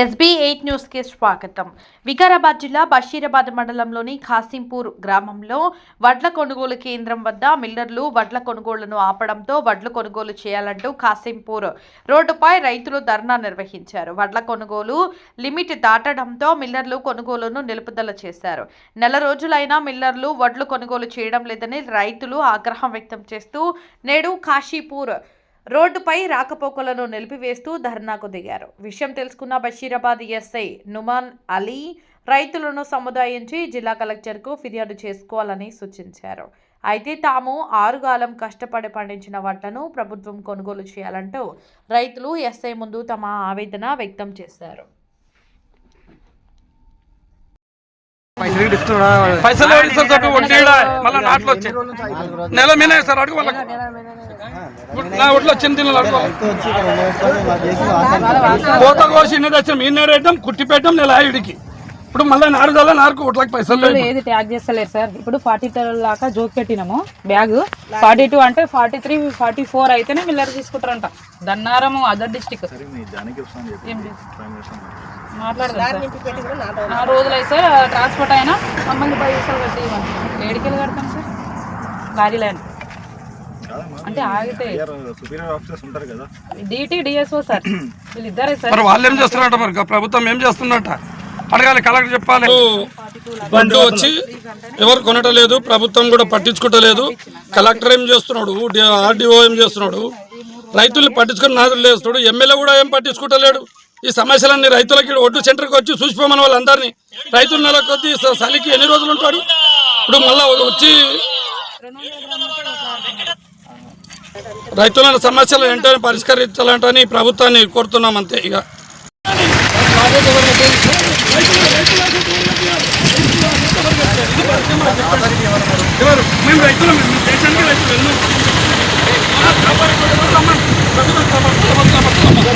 SB eight న్యూస్కి స్వాగతం. వికారాబాద్ జిల్లా బషీరాబాద్ మండలంలోని ఖాసింపూర్ గ్రామంలో వడ్ల కొనుగోలు కేంద్రం వద్ద మిల్లర్లు వడ్ల కొనుగోళ్ళను ఆపడంతో వడ్లు కొనుగోలు చేయాలంటూ ఖాసింపూర్ రోడ్డుపై రైతులు ధర్నా నిర్వహించారు. వడ్ల కొనుగోలు లిమిట్ దాటడంతో మిల్లర్లు కొనుగోలును నిలుపుదల చేశారు. నెల రోజులైనా మిల్లర్లు వడ్లు కొనుగోలు చేయడం లేదని రైతులు ఆగ్రహం వ్యక్తం చేస్తూ నేడు కాశీపూర్ రోడ్డుపై రాకపోకలను నిలిపివేస్తూ ధర్నాకు దిగారు. విషయం తెలుసుకున్న బషీరాబాద్ ఎస్ఐ నుమాన్ అలీ రైతులను సముదాయించి జిల్లా కలెక్టర్కు ఫిర్యాదు చేసుకోవాలని సూచించారు. అయితే తాము ఆరుగాలం కష్టపడి పండించిన వడ్లను ప్రభుత్వం కొనుగోలు చేయాలంటూ రైతులు ఎస్ఐ ముందు తమ ఆవేదన వ్యక్తం చేశారు. పైసలు ఎవరు సార్ వడ్డీ ఈడ మళ్ళీ నాట్లు వచ్చాయి నెల సార్ అడుగు వాళ్ళకి. నా ఒట్లో చిన్న తిన్నలు అడుగు కోత కోసి ఇన్ని తెచ్చాం ఈ నేడు వేద్దాం కుట్టి పెట్టాం నెల ఐదుకి ఇప్పుడు మళ్ళీ నారు కల్లా నారుకు ఒట్లకి పైసలు ఇప్పుడు లేవు. ఏది ట్యాగ్ చేస్తలేరు సార్. ఇప్పుడు ఫార్టీ టూ దాకా జోక్ పెట్టినాము బ్యాగ్. ఫార్టీ టూ అంటే ఫార్టీ త్రీ ఫార్టీ ఫోర్ అయితేనే మిల్లర్ తీసుకుంటారంట. దన్నారము అదర్ డిస్టిక్ మాట్లాడదాం సార్. నా రోజులు అయితే సార్ ట్రాన్స్పోర్ట్ అయినా మమ్మల్ని పైసలు కట్టి ఏడికెళ్ళి కడతాం సార్? లారీ ల్యాండ్ అంటే ఆగితే సుపీరియర్ ఆఫీసర్స్ ఉంటారు కదా. DT DSO sir. వీళ్ళిద్దరే సార్. వాళ్ళు ఏం చేస్తున్నారట మరి? ప్రభుత్వం ఏం చేస్తున్నట్ట అడగాలి కలెక్టర్ చెప్పాలి. బండి వచ్చి ఎవరు కొనటలేదు ప్రభుత్వం కూడా పట్టించుకోవటలేదు. కలెక్టర్ ఏం చేస్తున్నాడు? ఆర్డీఓ ఏం చేస్తున్నాడు? రైతుల్ని పట్టించుకొని నాదులు లేస్తున్నాడు. ఎమ్మెల్యే కూడా ఏం పట్టించుకోవటలేడు ఈ సమస్యలన్నీ రైతులకి ఒడ్డు సెంటర్కి వచ్చి చూసిపోమని వాళ్ళందరినీ. రైతుల నెల కొద్ది చలికి ఎన్ని రోజులు ఉంటాడు? ఇప్పుడు మళ్ళా వచ్చి రైతుల సమస్యలు వెంటనే పరిష్కరించాలంటని ప్రభుత్వాన్ని కోరుతున్నాం అంతే ఇక ఎవరు మేము రైతులం మేము దేశానికి రైతులు ఎన్నో ఎందుకు ఎవరు చూస్తారు? ఎవరు తీయక్ తీయక్ సార్. రమ్మని ఎవరు వస్తున్నారు? ఎమ్మెల్యే మాట్లాడుతున్నారు. రమ్మని. మరి ఎట్లా సమాజం రాష్ట్రం ఎవరు కూర్చుంటారు సార్?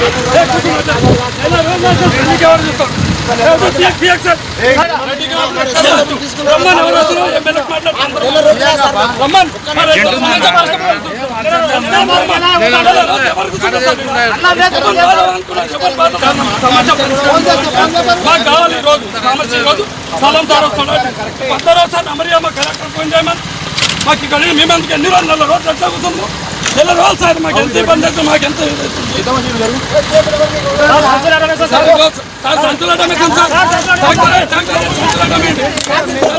మాకు కావాలి ఈ రోజు రోజు స్థలం అందరూ సార్ అమరియమ్మ కలెక్టర్ ఫోన్ చేయమని మాకు ఇక్కడ మేమందుకు ఎన్ని రోజులు రోజులు ఎట్లా నెల రోజులు సార్ మాకు ఎంత ఇబ్బంది అయితే మాకు ఎంత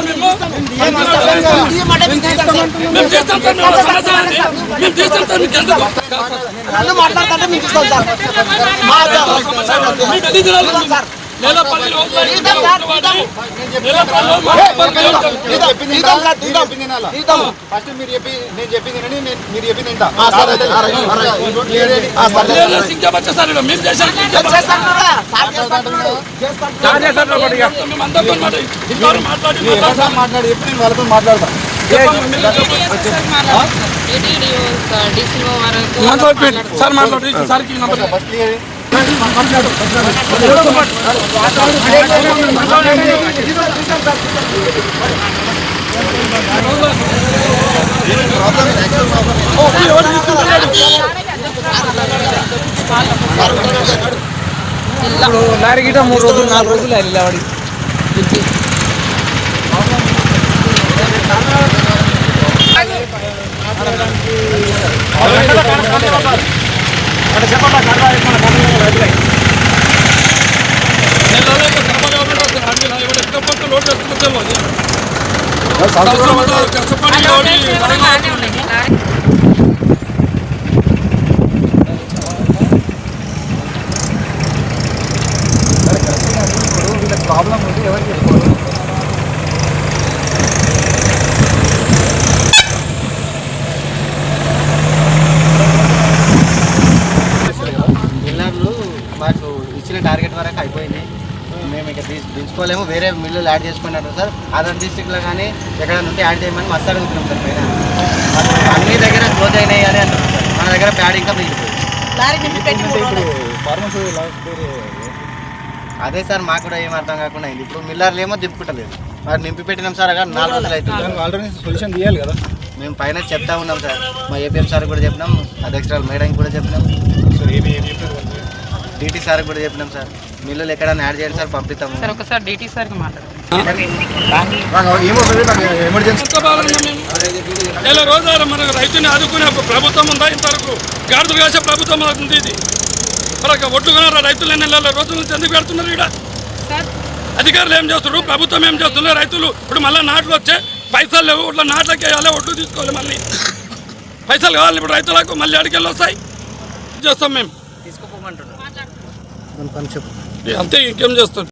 మేము మేము చేస్తాం సార్ మేము సమస్య ఉంది. మేము చేస్తాం సార్ మీకు ఎందుకు నన్ను మాట్లాడుతుంటే మీకు ఇస్తాం సార్. ఫస్ట్ మీరు చెప్పి నేను చెప్పింది మీరు చెప్పింది. ఆ, సరే మాట్లాడి నేను వాళ్ళతో సార్ మాట్లాడి ఈ నంబర్ ఫస్ట్ క్లియర్ అయ్యి. లారీ గిట మూడు రోజులు నాలుగు రోజులు వెళ్ళి వాడి कर्सपाणी మాకు ఇచ్చిన టార్గెట్ వరకు అయిపోయింది. మేము ఇక తీసు దించుకోలేము. వేరే మిల్లులు యాడ్ చేసుకున్నారు సార్. అదర్ డిస్టిక్లో కానీ ఎక్కడ ఉంటే యాడ్ చేయమని మస్తు అడుగుతున్నాం సార్ పైన. అన్ని దగ్గర క్లోజ్ అయినాయి అని అంటున్నాం సార్. మన దగ్గర ప్యాడ్ ఇంకా మిగిలిపోయింది. అదే సార్ మాకు కూడా ఏం అర్థం కాకుండా అయింది. ఇప్పుడు మిల్లర్లు ఏమో దింపుకుంటలేదు. మరి నింపి పెట్టినాం సార్ అక్కడ నాలుగు రోజులు అవుతుంది సొల్యూషన్ తీయాలి కదా. మేము పైన చెప్తా ఉన్నాం సార్. మా ఏపీఎం సార్ కూడా చెప్పినాం. అధ్యక్షురాలు మేడం కూడా చెప్పినాం. సో ఏమి ఏమి చెప్పారు వాళ్ళు? డీటీ సార్ కూడా చెప్పినాం సార్. మిల్లులు ఎక్కడైనా యాడ్ చేయండి సార్ పంపిస్తాము. సార్ ఒకసారి డీటీ సార్కి ఇలా రోజారు మనకు రైతుని ఆదుకునే ప్రభుత్వం ఉందా ఇంతవరకు? గాడిదలు కాసే ప్రభుత్వం ఉంది ఇది. మరి ఒడ్లు కొనారా రైతులు ఎన్ని నెలల రోజుల నుంచి ఎందుకు పెడుతున్నారు ఇక్కడ అధికారులు ఏం చేస్తున్నారు? ప్రభుత్వం ఏం చేస్తున్నారు? రైతులు ఇప్పుడు మళ్ళీ నాట్లు వచ్చే పైసలు లేవు. ఇట్లా నాట్లకి వేయాలి ఒడ్లు తీసుకోవాలి మళ్ళీ. పైసలు కావాలి ఇప్పుడు రైతులకు మళ్ళీ అడికెళ్ళి వస్తాయి. చేస్తాం మేము? చెప్పు. అంతే ఇంకేం చేస్తాం